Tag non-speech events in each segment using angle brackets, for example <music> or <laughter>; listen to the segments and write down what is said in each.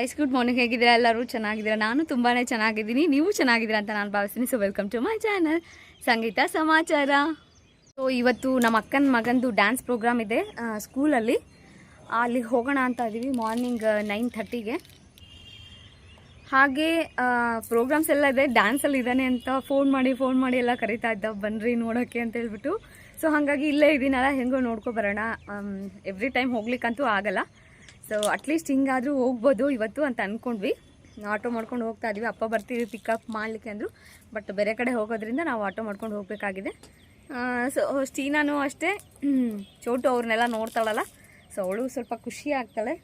Ice good morning ಹೇಗಿದ್ದೀರಾ? ಎಲ್ಲರೂ ಚೆನ್ನಾಗಿದ್ದೀರಾ? ನಾನು ತುಂಬಾ ಚೆನ್ನಾಗಿದ್ದೀನಿ. ನೀವು ಚೆನ್ನಾಗಿದ್ದೀರಾ ಅಂತ ನಾನು ಭಾವಿಸ್ತೀನಿ. So welcome to my channel Sangeetha Samachara. So ಇವತ್ತು ನಮ್ಮ ಅಕ್ಕನ ಮಗಂದು ಡ್ಯಾನ್ಸ್ ಪ್ರೋಗ್ರಾಮ್ ಇದೆ. ಸ್ಕೂಲಲ್ಲಿ ಅಲ್ಲಿ ಹೋಗೋಣ ಅಂತ ಇದ್ದೀವಿ ಮಾರ್ನಿಂಗ್ ನೈನ್ ಥರ್ಟಿಗೆ ಹಾಗೆ ಪ್ರೋಗ್ರಾಮ್ಸ್ ಎಲ್ಲ ಇದೆ. ಡ್ಯಾನ್ಸಲ್ಲಿ ಇದ್ದಾನೆ ಅಂತ ಫೋನ್ ಮಾಡಿ ಫೋನ್ ಮಾಡಿ ಎಲ್ಲ ಕರಿತಾ ಇದ್ದ. ಬನ್ನಿರಿ ನೋಡೋಕ್ಕೆ ಅಂತ ಹೇಳ್ಬಿಟ್ಟು. ಸೊ ಹಾಗಾಗಿ ಇಲ್ಲೇ ಇದ್ದೀನಲ್ಲ ಹೆಂಗೋ ನೋಡ್ಕೊ ಬರೋಣ. ಎವ್ರಿ ಟೈಮ್ ಹೋಗ್ಲಿಕ್ಕಂತೂ ಆಗಲ್ಲ. ಸೊ ಅಟ್ಲೀಸ್ಟ್ ಹಿಂಗಾದರೂ ಹೋಗ್ಬೋದು ಇವತ್ತು ಅಂತ ಅಂದ್ಕೊಂಡ್ವಿ ಆಟೋ ಮಾಡ್ಕೊಂಡು ಹೋಗ್ತಾ ಇದೀವಿ. ಅಪ್ಪ ಬರ್ತೀವಿ ಪಿಕಪ್ ಮಾಡಲಿಕ್ಕೆ ಅಂದರು. ಬಟ್ ಬೇರೆ ಕಡೆ ಹೋಗೋದ್ರಿಂದ ನಾವು ಆಟೋ ಮಾಡ್ಕೊಂಡು ಹೋಗಬೇಕಾಗಿದೆ. ಸೊ ಸ್ಟೀನಾನು ಅಷ್ಟೇ ಚೋಟು ಅವ್ರನ್ನೆಲ್ಲ ನೋಡ್ತಾಳಲ್ಲ. ಸೊ ಅವಳು ಸ್ವಲ್ಪ ಖುಷಿ ಆಗ್ತಾಳೆ.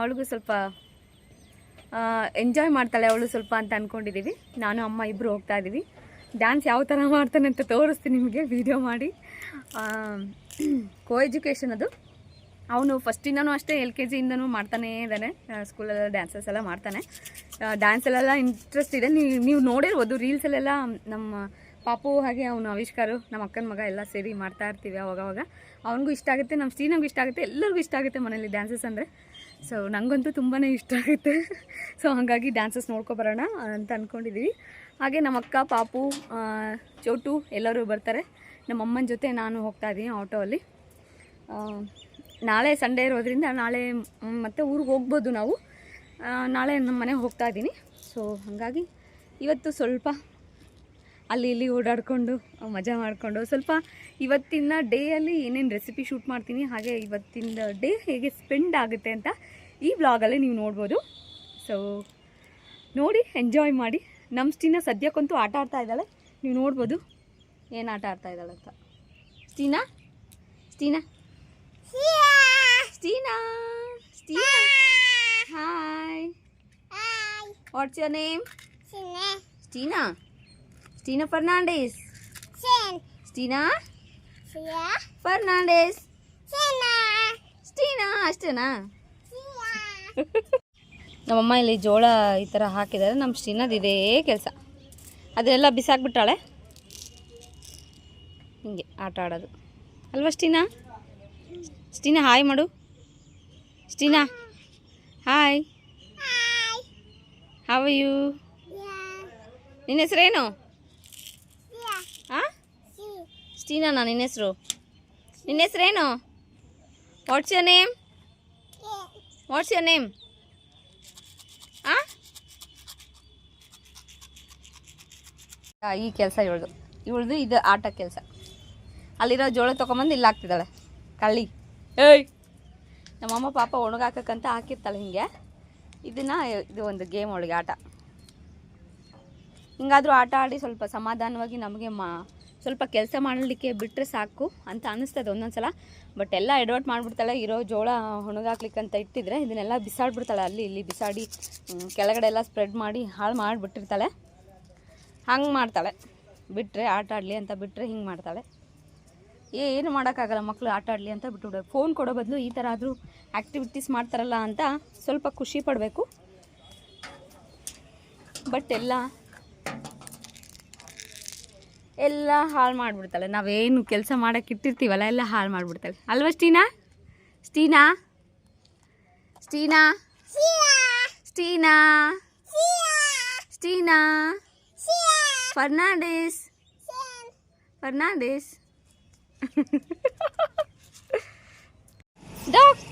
ಅವಳಿಗೂ ಸ್ವಲ್ಪ ಎಂಜಾಯ್ ಮಾಡ್ತಾಳೆ ಅವಳು ಸ್ವಲ್ಪ ಅಂತ ಅಂದ್ಕೊಂಡಿದ್ದೀವಿ ನಾನು, ಅಮ್ಮ ಇಬ್ಬರು ಹೋಗ್ತಾ ಇದ್ದೀವಿ ಡ್ಯಾನ್ಸ್ ಯಾವ ಥರ ಮಾಡ್ತಾನೆ ಅಂತ ತೋರಿಸ್ತೀನಿ ನಿಮಗೆ. ವಿಡಿಯೋ ಮಾಡಿ. ಕೋ ಎಜುಕೇಷನ್ <clears throat> ಅದು. ಅವನು ಫಸ್ಟಿಂದನೂ ಅಷ್ಟೇ ಎಲ್ ಕೆ ಜಿಯಿಂದನೂ ಮಾಡ್ತಾನೇ ಇದ್ದಾನೆ. ಸ್ಕೂಲಲ್ಲ ಡ್ಯಾನ್ಸಸ್ ಎಲ್ಲ ಮಾಡ್ತಾನೆ. ಡ್ಯಾನ್ಸಲ್ಲೆಲ್ಲ ಇಂಟ್ರೆಸ್ಟ್ ಇದೆ. ನೀವು ನೀವು ನೋಡಿರ್ಬೋದು ರೀಲ್ಸಲ್ಲೆಲ್ಲ ನಮ್ಮ ಪಾಪು ಹಾಗೆ ಅವನು ಆವಿಷ್ಕಾರು ನಮ್ಮ ಅಕ್ಕನ ಮಗ ಎಲ್ಲ ಸೇರಿ ಮಾಡ್ತಾ ಇರ್ತೀವಿ ಅವಾಗವಾಗ ಅವನಿಗೂ ಇಷ್ಟ ಆಗುತ್ತೆ ನಮ್ಮ ಸ್ಟೀನಂಗೂ ಇಷ್ಟ ಆಗುತ್ತೆ ಎಲ್ಲರಿಗೂ ಇಷ್ಟ ಆಗುತ್ತೆ ಮನೇಲಿ ಡ್ಯಾನ್ಸಸ್ ಅಂದರೆ. ಸೊ ನನಗಂತೂ ತುಂಬಾ ಇಷ್ಟ ಆಗುತ್ತೆ. ಸೊ ಹಾಗಾಗಿ ಡ್ಯಾನ್ಸಸ್ ನೋಡ್ಕೊಬರೋಣ ಅಂತ ಅಂದ್ಕೊಂಡಿದ್ದೀವಿ ಹಾಗೆ ನಮ್ಮ ಅಕ್ಕ ಪಾಪು ಚೋಟು ಎಲ್ಲರೂ ಬರ್ತಾರೆ. ನಮ್ಮ ಅಮ್ಮನ ಜೊತೆ ನಾನು ಹೋಗ್ತಾ ಇದ್ದೀನಿ ಆಟೋಲ್ಲಿ. ಆ, ನಾಳೆ ಸಂಡೇ ಇರೋದ್ರಿಂದ ನಾಳೆ ಮತ್ತೆ ಊರಿಗೆ ಹೋಗ್ಬೋದು ನಾವು. ನಾಳೆ ನಮ್ಮ ಮನೆಗೆ ಹೋಗ್ತಾ ಇದ್ದೀನಿ ಸೊ ಹಾಗಾಗಿ ಇವತ್ತು ಸ್ವಲ್ಪ ಅಲ್ಲಿ ಇಲ್ಲಿ ಓಡಾಡಿಕೊಂಡು, ಮಜಾ ಮಾಡಿಕೊಂಡು, ಸ್ವಲ್ಪ ಇವತ್ತಿನ ಡೇಯಲ್ಲಿ ಏನೇನು ರೆಸಿಪಿ ಶೂಟ್ ಮಾಡ್ತೀನಿ, ಹಾಗೆ ಇವತ್ತಿನ ಡೇ ಹೇಗೆ ಸ್ಪೆಂಡ್ ಆಗುತ್ತೆ ಅಂತ ಈ ವ್ಲಾಗಲ್ಲಿ ನೀವು ನೋಡ್ಬೋದು. ಸೊ ನೋಡಿ ಎಂಜಾಯ್ ಮಾಡಿ. ನಮ್ಮ ಸ್ಟೀನ ಸದ್ಯಕ್ಕಂತೂ ಆಟ ಆಡ್ತಾ ಇದ್ದಾಳೆ. ನೀವು ನೋಡ್ಬೋದು, ಏನು ಆಟ ಆಡ್ತಾ ಇದ್ದಾಳೆ ಅಂತ. Steena? Steena? Steena Steena hi what's your name Steena Steena Fernandes Steena Fernandes Steena ಅಷ್ಟೇನಾ? <laughs> ನಮ್ಮಮ್ಮ ಇಲ್ಲಿ ಜೋಳ ಈ ಥರ ಹಾಕಿದ್ದಾರೆ. ನಮ್ಮ ಸ್ಟೀನದು ಇದೇ ಕೆಲಸ. ಅದೆಲ್ಲ ಬಿಸಾಕ್ಬಿಟ್ಟಾಳೆ. ಹಿಂಗೆ ಆಟ ಆಡೋದು. ಅಲ್ವಾ ಸ್ಟೀನಾ ಸ್ಟೀನಾ, ಹಾಯ್ ಮಾಡು. ಸ್ಟೀನಾ, ಹಾಯ್. ಹಾವ ಯು ನಿನ್ನ ಹೆಸರೇನು ಹಾಂ ಸ್ಟೀನಾ ನಿನ್ನ ಹೆಸರು? ನಿನ್ನ ಹೆಸರೇನು what's your name what's your name ಹಾಂ ಈ ಕೆಲಸ ಇವಳ್ದು. ಇವಳ್ದು ಇದು ಆಟ ಕೆಲಸ. ಅಲ್ಲಿರೋ ಜೋಳ ತೊಗೊಂಬಂದು ಇಲ್ಲಿ ಹಾಕ್ತಿದ್ದಾಳೆ. ಕಳ್ಳಿ. ಏಯ್. ನಮ್ಮಮ್ಮ ಪಾಪ ಒಣಗಾಕಂತ ಹಾಕಿರ್ತಾಳೆ ಹಿಂಗೆ. ಇದನ್ನ ಇದು ಒಂದು ಗೇಮ್ ಒಳಗೆ ಆಟ. ಹಿಂಗಾದರೂ ಆಟ ಆಡಿ ಸ್ವಲ್ಪ ಸಮಾಧಾನವಾಗಿ ನಮಗೆ ಮಾ ಸ್ವಲ್ಪ ಕೆಲಸ ಮಾಡಲಿಕ್ಕೆ ಬಿಟ್ಟರೆ ಸಾಕು ಅಂತ ಅನ್ನಿಸ್ತದೆ ಒಂದೊಂದು ಸಲ ಬಟ್ ಎಲ್ಲ ಎಡವಟ್ ಮಾಡಿಬಿಡ್ತಾಳೆ, ಇರೋ ಜೋಳ ಒಣಗಾಕ್ಲಿಕ್ಕೆ ಅಂತ ಇಟ್ಟಿದ್ರೆ ಇದನ್ನೆಲ್ಲ ಬಿಸಾಡ್ಬಿಡ್ತಾಳೆ ಅಲ್ಲಿ ಇಲ್ಲಿ ಬಿಸಾಡಿ ಕೆಳಗಡೆ ಎಲ್ಲ ಸ್ಪ್ರೆಡ್ ಮಾಡಿ ಹಾಳು ಮಾಡಿಬಿಟ್ಟಿರ್ತಾಳೆ. ಹಂಗೆ ಮಾಡ್ತಾಳೆ. ಬಿಟ್ಟರೆ ಆಟ ಆಡಲಿ ಅಂತ ಬಿಟ್ಟರೆ ಹಿಂಗೆ ಮಾಡ್ತಾಳೆ. ಏನು ಮಾಡೋಕ್ಕಾಗಲ್ಲ ಮಕ್ಕಳು ಆಟ ಆಡಲಿ ಅಂತ ಬಿಟ್ಟುಬಿಡೋ ಫೋನ್ ಕೊಡೋ ಬದಲು ಈ ಥರ ಆದರೂ ಆ್ಯಕ್ಟಿವಿಟೀಸ್ ಮಾಡ್ತಾರಲ್ಲ ಅಂತ ಸ್ವಲ್ಪ ಖುಷಿ ಪಡಬೇಕು. ಬಟ್ ಎಲ್ಲ ಎಲ್ಲ ಹಾಳು ಮಾಡಿಬಿಡ್ತಾಳೆ. ನಾವೇನು ಕೆಲಸ ಮಾಡೋಕ್ಕೆ ಇಟ್ಟಿರ್ತೀವಲ್ಲ ಎಲ್ಲ ಹಾಳು ಮಾಡಿಬಿಡ್ತಾಳೆ. ಅಲ್ವಾ Steena? Steena? Steena? Steena? Steena? Fernandes? Fernandes? Dog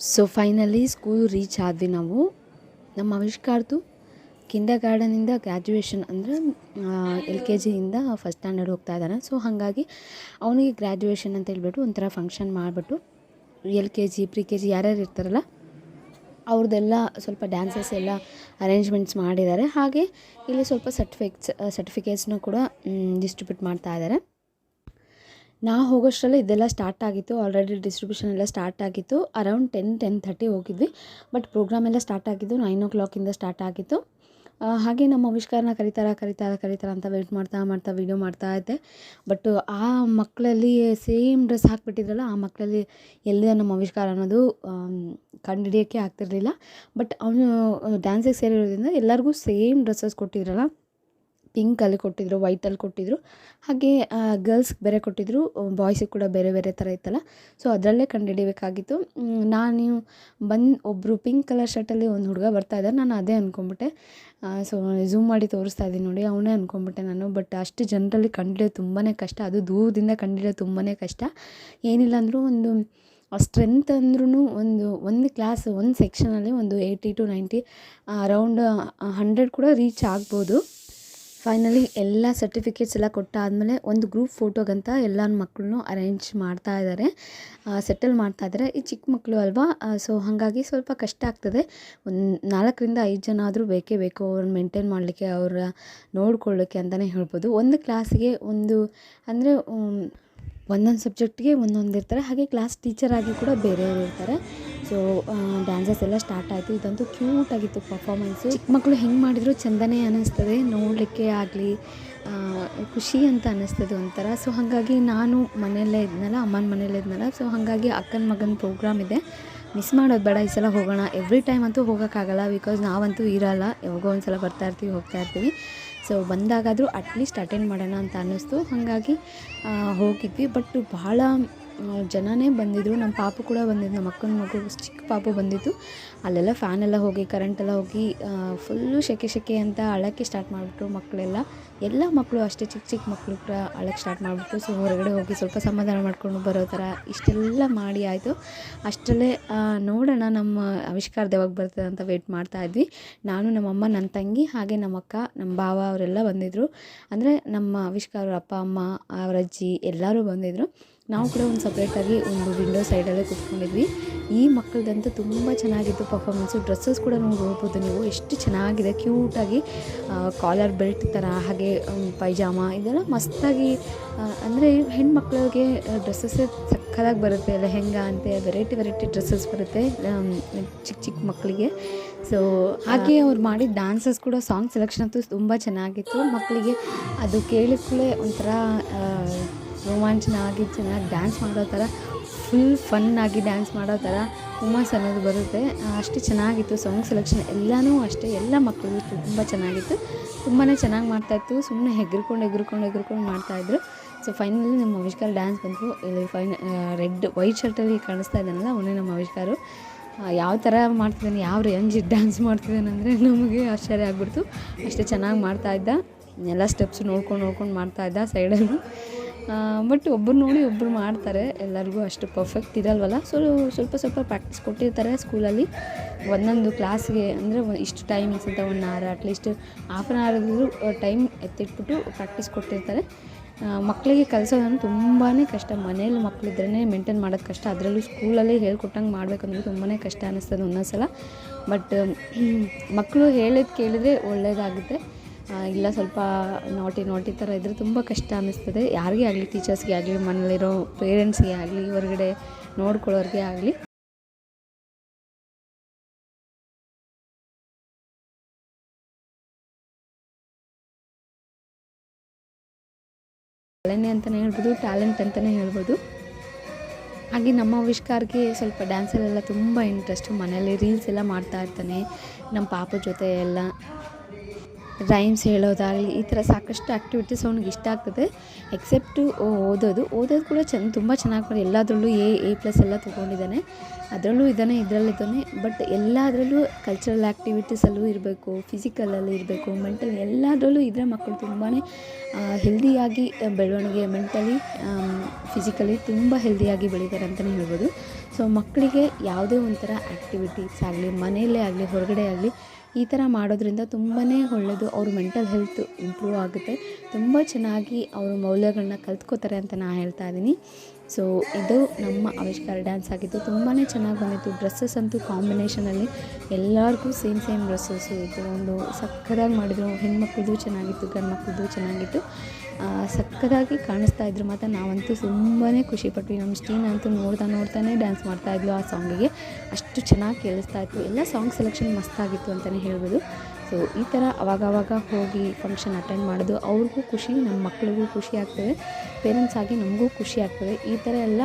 so finally school reach ಆದ್ವಿ ನಾವು. ನಮ್ಮ ಆವಿಷ್ಕಾರ್ದು ಕಿಂಡರ್ ಗಾರ್ಡನಿಂದ ಗ್ರ್ಯಾಜುಯೇಷನ್ ಅಂದರೆ ಎಲ್ ಕೆ ಜಿಯಿಂದ ಫಸ್ಟ್ ಸ್ಟ್ಯಾಂಡರ್ಡ್ ಹೋಗ್ತಾ ಇದ್ದಾನೆ. ಸೊ ಹಾಗಾಗಿ ಅವನಿಗೆ ಗ್ರ್ಯಾಜುಯೇಷನ್ ಅಂತ ಹೇಳ್ಬಿಟ್ಟು ಒಂಥರ ಫಂಕ್ಷನ್ ಮಾಡಿಬಿಟ್ಟು L K G, pre K G ಯಾರ್ಯಾರು ಇರ್ತಾರಲ್ಲ, ಅವ್ರದ್ದೆಲ್ಲ ಸ್ವಲ್ಪ ಡ್ಯಾನ್ಸಸ್ ಎಲ್ಲ ಅರೇಂಜ್ಮೆಂಟ್ಸ್ ಮಾಡಿದ್ದಾರೆ. ಹಾಗೆ ಇಲ್ಲಿ ಸ್ವಲ್ಪ ಸರ್ಟಿಫಿಕೇಟ್ಸ್ ಸರ್ಟಿಫಿಕೇಟ್ಸ್ನ ಕೂಡ ಡಿಸ್ಟ್ರಿಬ್ಯೂಟ್ ಮಾಡ್ತಾ ಇದ್ದಾರೆ. ನಾ ಹೋಗೋಷ್ಟರಲ್ಲಿ ಇದೆಲ್ಲ ಸ್ಟಾರ್ಟ್ ಆಗಿತ್ತು. ಆಲ್ರೆಡಿ ಡಿಸ್ಟ್ರಿಬ್ಯೂಷನ್ ಎಲ್ಲ ಸ್ಟಾರ್ಟ್ ಆಗಿತ್ತು. ಅರೌಂಡ್ ಟೆನ್ ಟೆನ್ ಥರ್ಟಿ ಹೋಗಿದ್ವಿ. ಬಟ್ ಪ್ರೋಗ್ರಾಮ್ ಎಲ್ಲ ಸ್ಟಾರ್ಟ್ ಆಗಿದ್ದು ನೈನ್ ಓ ಕ್ಲಾಕಿಂದ ಸ್ಟಾರ್ಟ್ ಆಗಿತ್ತು. ಹಾಗೆ ನಮ್ಮ ಆವಿಷ್ಕಾರನ ಕರೀತಾರ ಕರೀತಾರ, ಕರಿತಾರ ಅಂತ ವೆಯ್ಟ್ ಮಾಡ್ತಾ ಮಾಡ್ತಾ ವೀಡಿಯೋ ಮಾಡ್ತಾ ಇದ್ದೆ. ಬಟ್ ಆ ಮಕ್ಕಳಲ್ಲಿ ಸೇಮ್ ಡ್ರೆಸ್ ಹಾಕಿಬಿಟ್ಟಿದ್ರಲ್ಲ, ಆ ಮಕ್ಕಳಲ್ಲಿ ಎಲ್ಲಿದೆ ನಮ್ಮ ಆವಿಷ್ಕಾರ ಅನ್ನೋದು ಕಂಡುಹಿಡಿಯೋಕ್ಕೆ ಆಗ್ತಿರಲಿಲ್ಲ. ಬಟ್ ಅವನು ಡ್ಯಾನ್ಸಿಗೆ ಸೇರಿರೋದ್ರಿಂದ ಎಲ್ಲರಿಗೂ ಸೇಮ್ ಡ್ರೆಸ್ಸಸ್ ಕೊಟ್ಟಿದ್ರಲ್ಲ. ಪಿಂಕಲ್ಲಿ ಕೊಟ್ಟಿದ್ರು ವೈಟಲ್ಲಿ ಕೊಟ್ಟಿದ್ರು. ಹಾಗೆ ಗರ್ಲ್ಸ್ಗೆ ಬೇರೆ ಕೊಟ್ಟಿದ್ರು ಬಾಯ್ಸಿಗೆ ಕೂಡ ಬೇರೆ ಬೇರೆ ಥರ ಇತ್ತಲ್ಲ. ಸೊ ಅದರಲ್ಲೇ ಕಂಡುಹಿಡಿಬೇಕಾಗಿತ್ತು. ನಾನು ಬಂದು ಒಬ್ಬರು ಪಿಂಕ್ ಕಲರ್ ಶರ್ಟಲ್ಲಿ ಒಂದು ಹುಡುಗ ಬರ್ತಾ ಇದ್ದಾರೆ ನಾನು ಅದೇ ಅಂದ್ಕೊಂಬಿಟ್ಟೆ ಸೊ ಝೂಮ್ ಮಾಡಿ ತೋರಿಸ್ತಾ ಇದ್ದೀನಿ ನೋಡಿ. ಅವನೇ ಅಂದ್ಕೊಂಬಿಟ್ಟೆ ನಾನು. ಬಟ್ ಅಷ್ಟು ಜನರಲ್ಲಿ ಕಂಡುಹಿಡಿಯೋದು ತುಂಬಾ ಕಷ್ಟ. ಅದು ದೂರದಿಂದ ಕಂಡುಹಿಡಿಯೋದು ತುಂಬಾ ಕಷ್ಟ. ಏನಿಲ್ಲ ಅಂದರೂ ಒಂದು ಸ್ಟ್ರೆಂತ್ ಅಂದ್ರೂ ಒಂದು ಒಂದು ಕ್ಲಾಸ್ ಒಂದು ಸೆಕ್ಷನಲ್ಲಿ ಒಂದು eighty to ninety around hundred ಕೂಡ ರೀಚ್ ಆಗ್ಬೋದು. ಫೈನಲಿ ಎಲ್ಲ ಸರ್ಟಿಫಿಕೇಟ್ಸ್ ಎಲ್ಲ ಕೊಟ್ಟಾದಮೇಲೆ ಒಂದು ಗ್ರೂಪ್ ಫೋಟೋಗಂತ ಎಲ್ಲ ಮಕ್ಕಳನ್ನೂ ಅರೇಂಜ್ ಮಾಡ್ತಾ ಇದ್ದಾರೆ ಸೆಟಲ್ ಮಾಡ್ತಾ ಇದ್ದಾರೆ ಈ ಚಿಕ್ಕ ಮಕ್ಕಳು ಅಲ್ವಾ? ಸೊ ಹಾಗಾಗಿ ಸ್ವಲ್ಪ ಕಷ್ಟ ಆಗ್ತದೆ. ಒಂದು ನಾಲ್ಕರಿಂದ ಐದು ಜನ ಆದರೂ ಬೇಕೇ ಬೇಕು ಅವ್ರನ್ನ ಮೇಂಟೈನ್ ಮಾಡಲಿಕ್ಕೆ, ಅವರ ನೋಡ್ಕೊಳ್ಳೋಕ್ಕೆ ಅಂತಲೇ ಹೇಳ್ಬೋದು. ಒಂದು ಕ್ಲಾಸಿಗೆ ಒಂದು, ಅಂದರೆ ಒಂದೊಂದು ಸಬ್ಜೆಕ್ಟ್ಗೆ ಒಂದೊಂದು ಇರ್ತಾರೆ. ಹಾಗೆ ಕ್ಲಾಸ್ ಟೀಚರ್ ಆಗಿ ಕೂಡ ಬೇರೆಯವರು ಇರ್ತಾರೆ. ಸೊ ಡ್ಯಾನ್ಸಸ್ ಎಲ್ಲ ಸ್ಟಾರ್ಟ್ ಆಯಿತು. ಇದಂತೂ ಕ್ಯೂಟ್ ಆಗಿತ್ತು ಪರ್ಫಾಮೆನ್ಸು ಚಿಕ್ಕ ಮಕ್ಕಳು ಹೆಂಗೆ ಮಾಡಿದ್ರು ಚಂದನೇ ಅನ್ನಿಸ್ತದೆ ನೋಡಲಿಕ್ಕೆ ಆಗಲಿ ಖುಷಿ ಅಂತ ಅನ್ನಿಸ್ತದೆ ಒಂಥರ. ಸೊ ಹಾಗಾಗಿ ನಾನು ಮನೆಯಲ್ಲೇ ಇದ್ನಲ್ಲ, ಅಮ್ಮನ ಮನೆಯಲ್ಲೇ ಇದ್ನಲ್ಲ. ಸೊ ಹಾಗಾಗಿ ಅಕ್ಕನ ಮಗನ ಪ್ರೋಗ್ರಾಮ್ ಇದೆ. ಮಿಸ್ ಮಾಡೋದು ಬೇಡ, ಈ ಸಲ ಹೋಗೋಣ. ಎವ್ರಿ ಟೈಮ್ ಅಂತೂ ಹೋಗೋಕ್ಕಾಗಲ್ಲ ಬಿಕಾಸ್ ನಾವಂತೂ ಇರಲ್ಲ. ಯಾವಾಗೋ ಒಂದು ಸಲ ಬರ್ತಾ ಇರ್ತೀವಿ, ಹೋಗ್ತಾ ಇರ್ತೀವಿ. ಸೊ ಬಂದಾಗಾದರೂ ಅಟ್ಲೀಸ್ಟ್ ಅಟೆಂಡ್ ಮಾಡೋಣ ಅಂತ ಅನ್ನಿಸ್ತು. ಹಾಗಾಗಿ ಹೋಗಿದ್ವಿ. ಬಟ್ ಭಾಳ ಜನನೇ ಬಂದಿದ್ದರು ನಮ್ಮ ಪಾಪು ಕೂಡ ಬಂದಿದ್ದು ನಮ್ಮ ಅಕ್ಕನ ಮಗು, ಚಿಕ್ಕ ಪಾಪು ಬಂದಿತ್ತು ಅಲ್ಲೆಲ್ಲ ಫ್ಯಾನೆಲ್ಲ ಹೋಗಿ ಕರೆಂಟ್ ಎಲ್ಲ ಹೋಗಿ ಫುಲ್ಲು ಶೆಕೆ ಸೆಕೆ ಅಂತ ಅಳಕ್ಕೆ ಸ್ಟಾರ್ಟ್ ಮಾಡಿಬಿಟ್ರು ಮಕ್ಕಳೆಲ್ಲ. ಎಲ್ಲ ಮಕ್ಕಳು ಅಷ್ಟೇ, ಚಿಕ್ಕ ಚಿಕ್ಕ ಮಕ್ಕಳು ಕೂಡ ಅಳಕ್ಕೆ ಸ್ಟಾರ್ಟ್ ಮಾಡಿಬಿಟ್ಟು ಸೊ ಹೊರಗಡೆ ಹೋಗಿ ಸ್ವಲ್ಪ ಸಮಾಧಾನ ಮಾಡ್ಕೊಂಡು ಬರೋ ಥರ ಇಷ್ಟೆಲ್ಲ ಮಾಡಿ ಆಯಿತು. ಅಷ್ಟರಲ್ಲೇ ನೋಡೋಣ ನಮ್ಮ ಆವಿಷ್ಕಾರದ ಯಾವಾಗ ಬರ್ತದೆ ಅಂತ ವೆಯ್ಟ್ ಮಾಡ್ತಾ ಇದ್ವಿ. ನಾನು ನಮ್ಮಮ್ಮ ನನ್ನ ತಂಗಿ, ಹಾಗೆ ನಮ್ಮ ಅಕ್ಕ, ನಮ್ಮ ಭಾವ ಅವರೆಲ್ಲ ಬಂದಿದ್ದರು ಅಂದರೆ ನಮ್ಮ ಆವಿಷ್ಕಾರ ಅಪ್ಪ, ಅಮ್ಮ, ಅವರ ಅಜ್ಜಿ ಎಲ್ಲರೂ ಬಂದಿದ್ದರು ನಾವು ಕೂಡ ಒಂದು ಸಪ್ರೇಟಾಗಿ ಒಂದು ವಿಂಡೋ ಸೈಡಲ್ಲೇ ಕೂತ್ಕೊಂಡಿದ್ವಿ. ಈ ಮಕ್ಕಳದಂತೂ ತುಂಬ ಚೆನ್ನಾಗಿತ್ತು ಪರ್ಫಾಮೆನ್ಸು ಡ್ರೆಸ್ಸಸ್ ಕೂಡ ನೋಡ್ಬೋದು ನೀವು. ಎಷ್ಟು ಚೆನ್ನಾಗಿದೆ ಕ್ಯೂಟಾಗಿ ಕಾಲರ್ ಬೆಲ್ಟ್ ಥರ ಹಾಗೆ ಪೈಜಾಮ, ಇದೆಲ್ಲ ಮಸ್ತಾಗಿ ಅಂದರೆ ಹೆಣ್ಮಕ್ಳಿಗೆ ಡ್ರೆಸ್ಸಸ್ಸೇ ಸಕ್ಕದಾಗಿ ಬರುತ್ತೆ. ಲೆಹೆಂಗಾ ಅಂತೆ ವೆರೈಟಿ ವೆರೈಟಿ ಡ್ರೆಸ್ಸಸ್ ಬರುತ್ತೆ ಚಿಕ್ಕ ಚಿಕ್ಕ ಮಕ್ಕಳಿಗೆ ಸೊ ಹಾಗೆ ಅವ್ರು ಮಾಡಿದ ಡ್ಯಾನ್ಸಸ್ ಕೂಡ ಸಾಂಗ್ ಸೆಲೆಕ್ಷನ್ ಅಂತೂ ತುಂಬ ಚೆನ್ನಾಗಿತ್ತು. ಮಕ್ಕಳಿಗೆ ಅದು ಕೇಳಿದ್ಕೂಡಲೇ ಒಂಥರ ರೋಮಾಂಚನ ಆಗಿ ಚೆನ್ನಾಗಿ ಡ್ಯಾನ್ಸ್ ಮಾಡೋ ಥರ ಫುಲ್ ಫನ್ ಆಗಿ ಡ್ಯಾನ್ಸ್ ಮಾಡೋ ಥರ ಹುಮ್ಮಸ್ ಅನ್ನೋದು ಬರುತ್ತೆ. ಅಷ್ಟು ಚೆನ್ನಾಗಿತ್ತು ಸಾಂಗ್ ಸೆಲೆಕ್ಷನ್ ಎಲ್ಲನೂ ಅಷ್ಟೇ, ಎಲ್ಲ ಮಕ್ಕಳು ತುಂಬ ಚೆನ್ನಾಗಿತ್ತು. ತುಂಬಾ ಚೆನ್ನಾಗಿ ಮಾಡ್ತಾಯಿತ್ತು ಸುಮ್ಮನೆ ಹೆಗ್ರಿಕೊಂಡು ಹೆಗ್ರಿಕೊಂಡು ಹೆಗ್ರಿಕೊಂಡು ಮಾಡ್ತಾಯಿದ್ರು ಸೊ ಫೈನಲಿ ನಮ್ಮ ಆವಿಷ್ಕಾರ ಡ್ಯಾನ್ಸ್ ಬಂತು. ಇಲ್ಲಿ ಫೈನ್ ರೆಡ್ ವೈಟ್ ಶರ್ಟಲ್ಲಿ ಕಾಣಿಸ್ತಾ ಇದ್ದಾನಲ್ಲ, ಅವನೇ ನಮ್ಮ ಆವಿಷ್ಕಾರು. ಯಾವ ಥರ ಮಾಡ್ತಿದ್ದಾನೆ, ಯಾವ ರೇಂಜ್ ಡ್ಯಾನ್ಸ್ ಮಾಡ್ತಿದ್ದಾನೆ ಅಂದರೆ ನಮಗೆ ಆಶ್ಚರ್ಯ ಆಗ್ಬಿಡ್ತು. ಅಷ್ಟೇ ಚೆನ್ನಾಗಿ ಮಾಡ್ತಾ ಇದ್ದ. ಎಲ್ಲ ಸ್ಟೆಪ್ಸ್ ನೋಡ್ಕೊಂಡು ನೋಡ್ಕೊಂಡು ಮಾಡ್ತಾ ಇದ್ದ ಸೈಡಲ್ಲಿ ಬಟ್ ಒಬ್ಬರು ನೋಡಿ ಒಬ್ಬರು ಮಾಡ್ತಾರೆ. ಎಲ್ಲರಿಗೂ ಅಷ್ಟು ಪರ್ಫೆಕ್ಟ್ ಇರಲ್ವಲ್ಲ? ಸೊ ಸ್ವಲ್ಪ ಸ್ವಲ್ಪ ಪ್ರಾಕ್ಟೀಸ್ ಕೊಟ್ಟಿರ್ತಾರೆ ಸ್ಕೂಲಲ್ಲಿ ಒಂದೊಂದು ಕ್ಲಾಸ್ಗೆ ಅಂದರೆ ಇಷ್ಟು ಟೈಮ್ ಅಂತ one hour at least half an ಅವರ್ದು ಟೈಮ್ ಎತ್ತಿಟ್ಬಿಟ್ಟು ಪ್ರಾಕ್ಟೀಸ್ ಕೊಟ್ಟಿರ್ತಾರೆ. ಮಕ್ಕಳಿಗೆ ಕಲಿಸೋದಂದ್ರೆ ತುಂಬಾ ಕಷ್ಟ. ಮನೇಲಿ ಮಕ್ಕಳಿದ್ರೇ ಮೇಂಟೈನ್ ಮಾಡೋದು ಕಷ್ಟ. ಅದರಲ್ಲೂ ಸ್ಕೂಲಲ್ಲಿ ಹೇಳ್ಕೊಟ್ಟಂಗೆ ಮಾಡಬೇಕಂದ್ರೆ ತುಂಬಾ ಕಷ್ಟ ಅನ್ನಿಸ್ತದೆ ಒಂದೊಂದು ಸಲ ಬಟ್ ಮಕ್ಕಳು ಹೇಳೋದು ಕೇಳಿದರೆ ಒಳ್ಳೆಯದಾಗುತ್ತೆ ಇಲ್ಲ, ಸ್ವಲ್ಪ ನಾಟಿ ನಾಟಿ ಥರ ಇದ್ದರೆ ತುಂಬ ಕಷ್ಟ ಅನ್ನಿಸ್ತದೆ. ಯಾರಿಗೇ ಆಗಲಿ ಟೀಚರ್ಸ್ಗೆ ಆಗಲಿ, ಮನೇಲಿರೋ ಪೇರೆಂಟ್ಸ್ಗೆ ಆಗಲಿ, ಹೊರಗಡೆ ನೋಡ್ಕೊಳ್ಳೋರಿಗೆ ಆಗಲಿ. ಕಲೆನೇ ಅಂತಲೇ ಹೇಳ್ಬೋದು ಟ್ಯಾಲೆಂಟ್ ಅಂತಲೇ ಹೇಳ್ಬೋದು. ಹಾಗೆ ನಮ್ಮ ಆವಿಷ್ಕಾರ್ಗೆ ಸ್ವಲ್ಪ ಡ್ಯಾನ್ಸಲ್ಲೆಲ್ಲ ತುಂಬ ಇಂಟ್ರೆಸ್ಟು ಮನೇಲಿ ರೀಲ್ಸ್ ಎಲ್ಲ ಮಾಡ್ತಾ ಇರ್ತಾನೆ. ನಮ್ಮ ಪಾಪ ಜೊತೆ ಎಲ್ಲ. ರೈಮ್ಸ್ ಹೇಳೋದಾಗಲಿ, ಈ ಥರ ಸಾಕಷ್ಟು ಆ್ಯಕ್ಟಿವಿಟೀಸ್ ಅವ್ನಿಗೆ ಇಷ್ಟ ಆಗ್ತದೆ. ಎಕ್ಸೆಪ್ಟು ಓದೋದು. ಓದೋದು ಕೂಡ ಚೆನ್ನ ತುಂಬ ಚೆನ್ನಾಗಿ ಮಾಡಿ ಎಲ್ಲದರಲ್ಲೂ ಎ ಎ ಪ್ಲಸ್ ಎಲ್ಲ ತೊಗೊಂಡಿದ್ದಾನೆ. ಅದರಲ್ಲೂ ಇದ್ದಾನೆ ಇದರಲ್ಲಿದ್ದಾನೆ ಬಟ್ ಎಲ್ಲದರಲ್ಲೂ ಕಲ್ಚರಲ್ ಆ್ಯಕ್ಟಿವಿಟೀಸಲ್ಲೂ ಇರಬೇಕು ಫಿಸಿಕಲಲ್ಲಿ ಇರಬೇಕು ಮೆಂಟಲ್ ಎಲ್ಲದರಲ್ಲೂ ಇದ್ದರೆ ಮಕ್ಕಳು ತುಂಬಾ ಹೆಲ್ದಿಯಾಗಿ ಬೆಳವಣಿಗೆ ಮೆಂಟಲಿ ಫಿಸಿಕಲಿ ತುಂಬ ಹೆಲ್ದಿಯಾಗಿ ಬೆಳೀತಾರೆ ಅಂತಲೇ ಹೇಳ್ಬೋದು. ಸೊ ಮಕ್ಕಳಿಗೆ ಯಾವುದೇ ಒಂಥರ ಆ್ಯಕ್ಟಿವಿಟೀಸ್ ಆಗಲಿ, ಮನೆಯಲ್ಲೇ ಆಗಲಿ, ಹೊರಗಡೆ ಆಗಲಿ ಈ ಥರ ಮಾಡೋದ್ರಿಂದ ತುಂಬಾ ಒಳ್ಳೆಯದು ಅವ್ರ ಮೆಂಟಲ್ ಹೆಲ್ತ್ ಇಂಪ್ರೂವ್ ಆಗುತ್ತೆ. ತುಂಬ ಚೆನ್ನಾಗಿ ಅವರು ಮೌಲ್ಯಗಳನ್ನ ಕಲ್ತ್ಕೋತಾರೆ ಅಂತ ನಾನು ಹೇಳ್ತಾ ಇದ್ದೀನಿ ಸೊ ಇದು ನಮ್ಮ ಆವಿಷ್ಕಾರ ಡ್ಯಾನ್ಸ್ ಆಗಿತ್ತು ತುಂಬಾ ಚೆನ್ನಾಗಿ ಬಂದಿತ್ತು. ಡ್ರೆಸ್ಸಸ್ ಅಂತೂ ಕಾಂಬಿನೇಷನಲ್ಲಿ ಎಲ್ಲರಿಗೂ ಸೇಮ್ ಸೇಮ್ ಡ್ರೆಸ್ಸಸ್ಸು ಇತ್ತು ಒಂದು ಸಕ್ಕದಾಗಿ ಮಾಡಿದ್ರು. ಹೆಣ್ಮಕ್ಳದ್ದು ಚೆನ್ನಾಗಿತ್ತು ಗಂಡು ಮಕ್ಕಳದ್ದು ಚೆನ್ನಾಗಿತ್ತು ಸಕ್ಕದಾಗಿ ಕಾಣಿಸ್ತಾ ಇದ್ರು ಮತ್ತು ನಾವಂತೂ ತುಂಬಾ ಖುಷಿಪಟ್ವಿ. ನಮ್ಮ ಸ್ಟೀನ್ ಅಂತೂ ನೋಡ್ತಾ ನೋಡ್ತಾನೆ ಡ್ಯಾನ್ಸ್ ಮಾಡ್ತಾಯಿದ್ಲು ಆ ಸಾಂಗಿಗೆ ಅಷ್ಟು ಚೆನ್ನಾಗಿ ಕೇಳಿಸ್ತಾ ಇತ್ತು. ಎಲ್ಲ ಸಾಂಗ್ ಸೆಲೆಕ್ಷನ್ ಮಸ್ತಾಗಿತ್ತು ಅಂತಲೇ ಹೇಳ್ಬೋದು. ಸೊ ಈ ಥರ ಅವಾಗವಾಗ ಹೋಗಿ ಫಂಕ್ಷನ್ ಅಟೆಂಡ್ ಮಾಡೋದು, ಅವ್ರಿಗೂ ಖುಷಿ ನಮ್ಮ ಮಕ್ಳಿಗೂ ಖುಷಿ ಆಗ್ತದೆ ಪೇರೆಂಟ್ಸ್ ಆಗಿ ನಮಗೂ ಖುಷಿ ಆಗ್ತದೆ. ಈ ಥರ ಎಲ್ಲ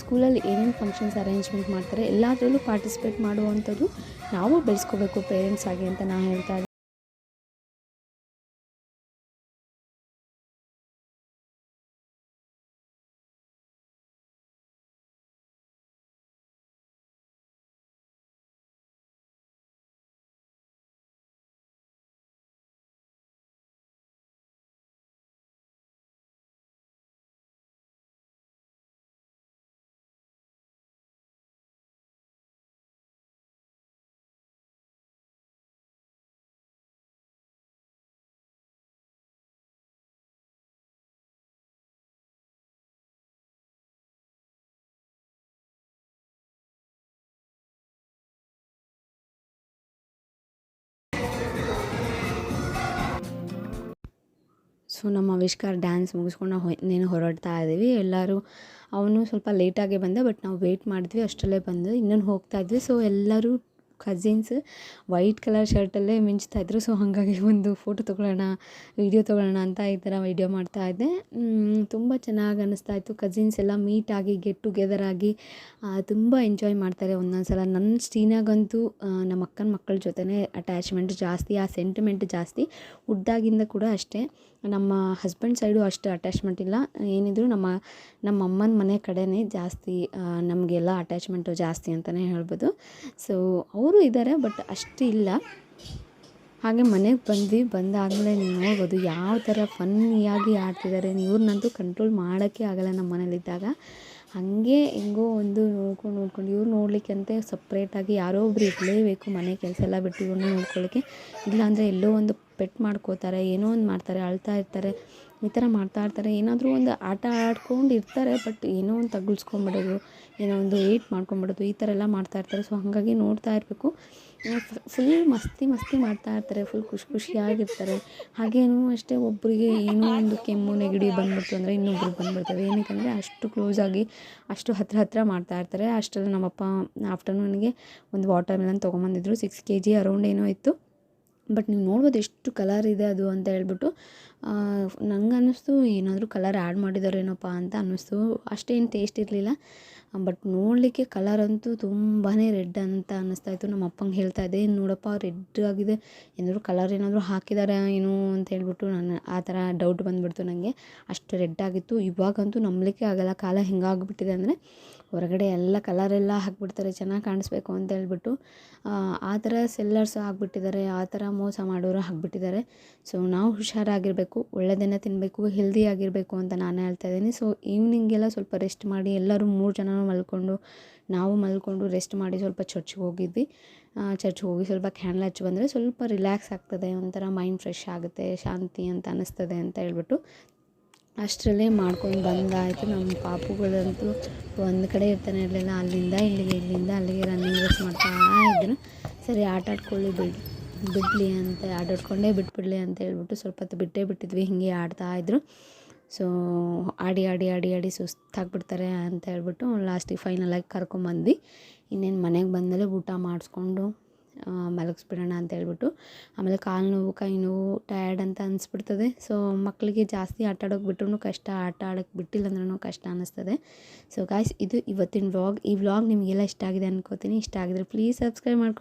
ಸ್ಕೂಲಲ್ಲಿ ಏನೇನು ಫಂಕ್ಷನ್ಸ್ ಅರೇಂಜ್ಮೆಂಟ್ ಮಾಡ್ತಾರೆ, ಎಲ್ಲದರಲ್ಲೂ ಪಾರ್ಟಿಸಿಪೇಟ್ ಮಾಡುವಂಥದ್ದು ನಾವು ಬೆಳೆಸ್ಕೋಬೇಕು ಪೇರೆಂಟ್ಸ್ ಆಗಿ ಅಂತ ನಾನು ಹೇಳ್ತಾ ಸೊ ನಮ್ಮ ಆವಿಷ್ಕಾರ ಡ್ಯಾನ್ಸ್ ಮುಗಿಸ್ಕೊಂಡು ನಾವು ಇನ್ನೇನು ಹೊರಡ್ತಾ ಇದ್ದೀವಿ ಎಲ್ಲರೂ ಅವನು ಸ್ವಲ್ಪ ಲೇಟಾಗಿ ಬಂದ ಬಟ್ ನಾವು ವೆಯ್ಟ್ ಮಾಡಿದ್ವಿ, ಅಷ್ಟರಲ್ಲೇ ಬಂದು ಇನ್ನೊಂದು ಹೋಗ್ತಾ ಇದ್ವಿ. ಸೊ ಎಲ್ಲರೂ ಕಸಿನ್ಸ್ ವೈಟ್ ಕಲರ್ ಶರ್ಟಲ್ಲೇ ಮಿಂಚ್ತಾ ಇದ್ರು. ಸೊ ಹಾಗಾಗಿ ಒಂದು ಫೋಟೋ ತೊಗೊಳ್ಳೋಣ ವೀಡಿಯೋ ತೊಗೊಳ್ಳೋಣ ಅಂತ ಈ ಥರ ವೀಡಿಯೋ ಮಾಡ್ತಾ ಇದ್ದೆ. ತುಂಬ ಚೆನ್ನಾಗಿ ಅನ್ನಿಸ್ತಾ ಇತ್ತು. ಕಸಿನ್ಸ್ ಎಲ್ಲ ಮೀಟ್ ಆಗಿ ಗೆಟ್ ಟುಗೆದರ್ ಆಗಿ ತುಂಬ ಎಂಜಾಯ್ ಮಾಡ್ತಾರೆ ಒಂದೊಂದು ಸಲ ನನ್ನ ಸ್ಟೀನಾಗಂತೂ ನಮ್ಮ ಅಕ್ಕನ ಮಕ್ಕಳ ಜೊತೆನೇ ಅಟ್ಯಾಚ್ಮೆಂಟ್ ಜಾಸ್ತಿ, ಆ ಸೆಂಟಿಮೆಂಟ್ ಜಾಸ್ತಿ. ಹುಡ್ದಾಗಿಂದ ಕೂಡ ಅಷ್ಟೇ. ನಮ್ಮ ಹಸ್ಬೆಂಡ್ ಸೈಡು ಅಷ್ಟು ಅಟ್ಯಾಚ್ಮೆಂಟ್ ಇಲ್ಲ. ಏನಿದ್ರು ನಮ್ಮ ನಮ್ಮ ಅಮ್ಮನ ಮನೆ ಕಡೆನೇ ಜಾಸ್ತಿ ನಮಗೆಲ್ಲ ಅಟ್ಯಾಚ್ಮೆಂಟು ಜಾಸ್ತಿ ಅಂತಲೇ ಹೇಳ್ಬೋದು. ಸೊ ಅವರು ಇದ್ದಾರೆ ಬಟ್ ಅಷ್ಟು ಇಲ್ಲ. ಹಾಗೆ ಮನೆಗೆ ಬಂದ್ವಿ, ಬಂದಾದಮೇಲೆ ನೀವು ನೋಡ್ಬೋದು ಯಾವ ಥರ ಫನ್ನಿಯಾಗಿ ಆಡ್ತಿದ್ದಾರೆ ಇವ್ರನ್ನಂತೂ ಕಂಟ್ರೋಲ್ ಮಾಡೋಕ್ಕೆ ಆಗಲ್ಲ ನಮ್ಮ ಮನೇಲಿದ್ದಾಗ. ಹಾಗೆ ಹೆಂಗೋ ಒಂದು ನೋಡ್ಕೊಂಡು ನೋಡ್ಕೊಂಡು ಇವ್ರು ನೋಡಲಿಕ್ಕೆ ಅಂತ ಸಪ್ರೇಟಾಗಿ ಯಾರೋ ಒಬ್ರು ಇರಲೇಬೇಕು ಮನೆ ಕೆಲಸ ಎಲ್ಲ ಬಿಟ್ಟು ಇವ್ರನ್ನ ನೋಡ್ಕೊಳ್ಳೋಕ್ಕೆ ಇಲ್ಲಾಂದರೆ ಎಲ್ಲೋ ಒಂದು ಪೆಟ್ ಮಾಡ್ಕೋತಾರೆ, ಏನೋ ಒಂದು ಮಾಡ್ತಾರೆ, ಅಳ್ತಾ ಇರ್ತಾರೆ, ಈ ಥರ ಮಾಡ್ತಾ ಇರ್ತಾರೆ. ಏನಾದರೂ ಒಂದು ಆಟ ಆಡ್ಕೊಂಡು ಇರ್ತಾರೆ, ಬಟ್ ಏನೋ ಒಂದು ತಗುಲ್ಸ್ಕೊಂಬಿಡೋದು ಏನೋ ಒಂದು ಏಟ್ ಮಾಡ್ಕೊಂಬಿಡೋದು, ಈ ಥರ ಎಲ್ಲ ಮಾಡ್ತಾ ಇರ್ತಾರೆ. ಸೊ ಹಾಗಾಗಿ ನೋಡ್ತಾ ಇರಬೇಕು. ಫುಲ್ ಮಸ್ತಿ ಮಸ್ತಿ ಮಾಡ್ತಾ ಇರ್ತಾರೆ ಫುಲ್ ಖುಷಿ ಖುಷಿಯಾಗಿರ್ತಾರೆ. ಹಾಗೇನೂ ಅಷ್ಟೇ ಒಬ್ಬರಿಗೆ ಏನೋ ಒಂದು ಕೆಮ್ಮು, ನೆಗಡಿ ಬಂದ್ಬಿಡ್ತು ಅಂದರೆ ಇನ್ನೊಬ್ರಿಗೆ ಬಂದ್ಬಿಡ್ತವೆ ಏನಕ್ಕಂದರೆ ಅಷ್ಟು ಕ್ಲೋಸ್ ಆಗಿ ಅಷ್ಟು ಹತ್ರ ಹತ್ರ ಮಾಡ್ತಾ ಇರ್ತಾರೆ. ಅಷ್ಟರಲ್ಲಿ ನಮ್ಮಪ್ಪ ಆಫ್ಟರ್ನೂನ್ಗೆ ಒಂದು ವಾಟರ್ ಮೆಲನ್ ತೊಗೊಂಬಂದಿದ್ರು ಸಿಕ್ಸ್ ಕೆ ಜಿ ಅರೌಂಡ್ ಏನೋ ಇತ್ತು. ಬಟ್ ನೀವು ನೋಡ್ಬೋದು ಎಷ್ಟು ಕಲರ್ ಇದೆ ಅದು ಅಂತ ಹೇಳ್ಬಿಟ್ಟು ನಂಗೆ ಅನ್ನಿಸ್ತು ಏನಾದರೂ ಕಲರ್ ಆ್ಯಡ್ ಮಾಡಿದಾರೇನಪ್ಪ ಅಂತ ಅನ್ನಿಸ್ತು. ಅಷ್ಟೇನು ಟೇಸ್ಟ್ ಇರಲಿಲ್ಲ. ಬಟ್ ನೋಡಲಿಕ್ಕೆ ಕಲರ್ ಅಂತೂ ತುಂಬಾ ರೆಡ್ ಅಂತ ಅನ್ನಿಸ್ತಾ ಇತ್ತು. ನಮ್ಮ ಅಪ್ಪಂಗೆ ಹೇಳ್ತಾ ಇದ್ದೆ "ಏನ್ ನೋಡಪ್ಪ ರೆಡ್ ಆಗಿದೆ. ಏನಾದರೂ ಕಲರ್ ಏನಾದರೂ ಹಾಕಿದ್ದಾರೆ ಏನು? ಅಂತ ಹೇಳ್ಬಿಟ್ಟು ನಾನು ಆ ಥರ ಡೌಟ್ ಬಂದುಬಿಡ್ತು ನನಗೆ ಅಷ್ಟು ರೆಡ್ ಆಗಿತ್ತು. ಇವಾಗಂತೂ ನಂಬಲಿಕ್ಕೆ ಆಗಲ್ಲ. ಕಾಲ ಹೆಂಗಾಗ್ಬಿಟ್ಟಿದೆ ಅಂದರೆ ಹೊರಗಡೆ ಎಲ್ಲ ಕಲರೆಲ್ಲ ಹಾಕ್ಬಿಡ್ತಾರೆ. ಚೆನ್ನಾಗಿ ಕಾಣಿಸ್ಬೇಕು ಅಂತ ಹೇಳ್ಬಿಟ್ಟು ಆ, ಥರ ಸೆಲ್ಲರ್ಸ್ ಆಗಿಬಿಟ್ಟಿದ್ದಾರೆ. ಆ ಥರ ಮೋಸ ಮಾಡೋರು ಆಗಿಬಿಟ್ಟಿದ್ದಾರೆ. ಸೊ ನಾವು ಹುಷಾರಾಗಿರಬೇಕು. ಒಳ್ಳೆಯದನ್ನೇ ತಿನ್ನಬೇಕು ಹೆಲ್ದಿ ಆಗಿರಬೇಕು ಅಂತ ನಾನು ಹೇಳ್ತಾ ಇದ್ದೀನಿ. ಸೊ ಈವ್ನಿಂಗೆಲ್ಲ ಸ್ವಲ್ಪ ರೆಸ್ಟ್ ಮಾಡಿ ಎಲ್ಲರೂ ಮೂರು ಜನನೂ ಮಲ್ಕೊಂಡು, ನಾವು ಮಲ್ಕೊಂಡು ರೆಸ್ಟ್ ಮಾಡಿ ಸ್ವಲ್ಪ ಚರ್ಚ್ಗೆ ಹೋಗಿದ್ವಿ. ಚರ್ಚ್ಗೆ ಹೋಗಿ ಸ್ವಲ್ಪ ಕ್ಯಾಂಡಲ್ ಹಚ್ಚಿ ಬಂದರೆ ಸ್ವಲ್ಪ ರಿಲ್ಯಾಕ್ಸ್ ಆಗ್ತದೆ, ಒಂಥರ ಮೈಂಡ್ ಫ್ರೆಶ್ ಆಗುತ್ತೆ, ಶಾಂತಿ ಅಂತ ಅನ್ನಿಸ್ತದೆ ಅಂತ ಹೇಳ್ಬಿಟ್ಟು ಅಷ್ಟರಲ್ಲೇ ಮಾಡ್ಕೊಂಡು ಬಂದಾಯಿತು. ನಮ್ಮ ಪಾಪುಗಳಂತೂ ಒಂದು ಕಡೆ ಇರ್ತಾನೆ ಇರಲಿಲ್ಲ, ಅಲ್ಲಿಂದ ಇಲ್ಲಿಗೆ, ಇಲ್ಲಿಂದ ಅಲ್ಲಿಗೆ ರನ್ನಿಂಗ್ ರೇಸ್ ಮಾಡ್ತಾ ಇದ್ರು. ಸರಿ, ಆಟ ಆಡ್ಕೊಳ್ಳಿ ಬಿಡಿ, ಬಿಡಲಿ ಅಂತ ಆಟಾಡ್ಕೊಂಡೇ ಬಿಟ್ಬಿಡಲಿ ಅಂತ ಹೇಳ್ಬಿಟ್ಟು ಸ್ವಲ್ಪ ಹೊತ್ತು ಬಿಟ್ಟೇ ಬಿಟ್ಟಿದ್ವಿ, ಹೀಗೆ ಆಡ್ತಾ ಇದ್ರು. ಸೊ ಆಡಿ ಆಡಿ ಆಡಿ ಆಡಿ ಸುಸ್ತಾಗ್ಬಿಡ್ತಾರೆ ಅಂತ ಹೇಳ್ಬಿಟ್ಟು ಲಾಸ್ಟಿಗೆ ಫೈನಲಾಗಿ ಕರ್ಕೊಂಬಂದು ಇನ್ನೇನು ಮನೆಗೆ ಬಂದಮೇಲೆ ಊಟ ಮಾಡಿಸ್ಕೊಂಡು ಮಲಗಿಸ್ಬಿಡೋಣ ಅಂತ ಹೇಳ್ಬಿಟ್ಟು. ಆಮೇಲೆ ಕಾಲು ನೋವು, ಕೈ ನೋವು ಟಯರ್ಡ್ ಅಂತ ಅನಿಸ್ಬಿಡ್ತದೆ. ಸೊ ಮಕ್ಕಳಿಗೆ ಜಾಸ್ತಿ ಆಟ ಆಡೋಕೆ ಬಿಟ್ರೂ ಕಷ್ಟ, ಆಟ ಆಡೋಕ್ಕೆ ಬಿಟ್ಟಿಲ್ಲ ಅಂದ್ರೂ ಕಷ್ಟ ಅನ್ನಿಸ್ತದೆ ಸೊ ಗಾಯ್ಸ್ ಇದು ಇವತ್ತಿನ ವ್ಲಾಗ್ ಈ ವ್ಲಾಗ್ ನಿಮಗೆಲ್ಲ ಇಷ್ಟ ಆಗಿದೆ ಅನ್ಕೋತೀನಿ. ಇಷ್ಟ ಆಗಿದ್ರೆ ಪ್ಲೀಸ್ ಸಬ್ಸ್ಕ್ರೈಬ್ ಮಾಡ್ಕೊಂಡು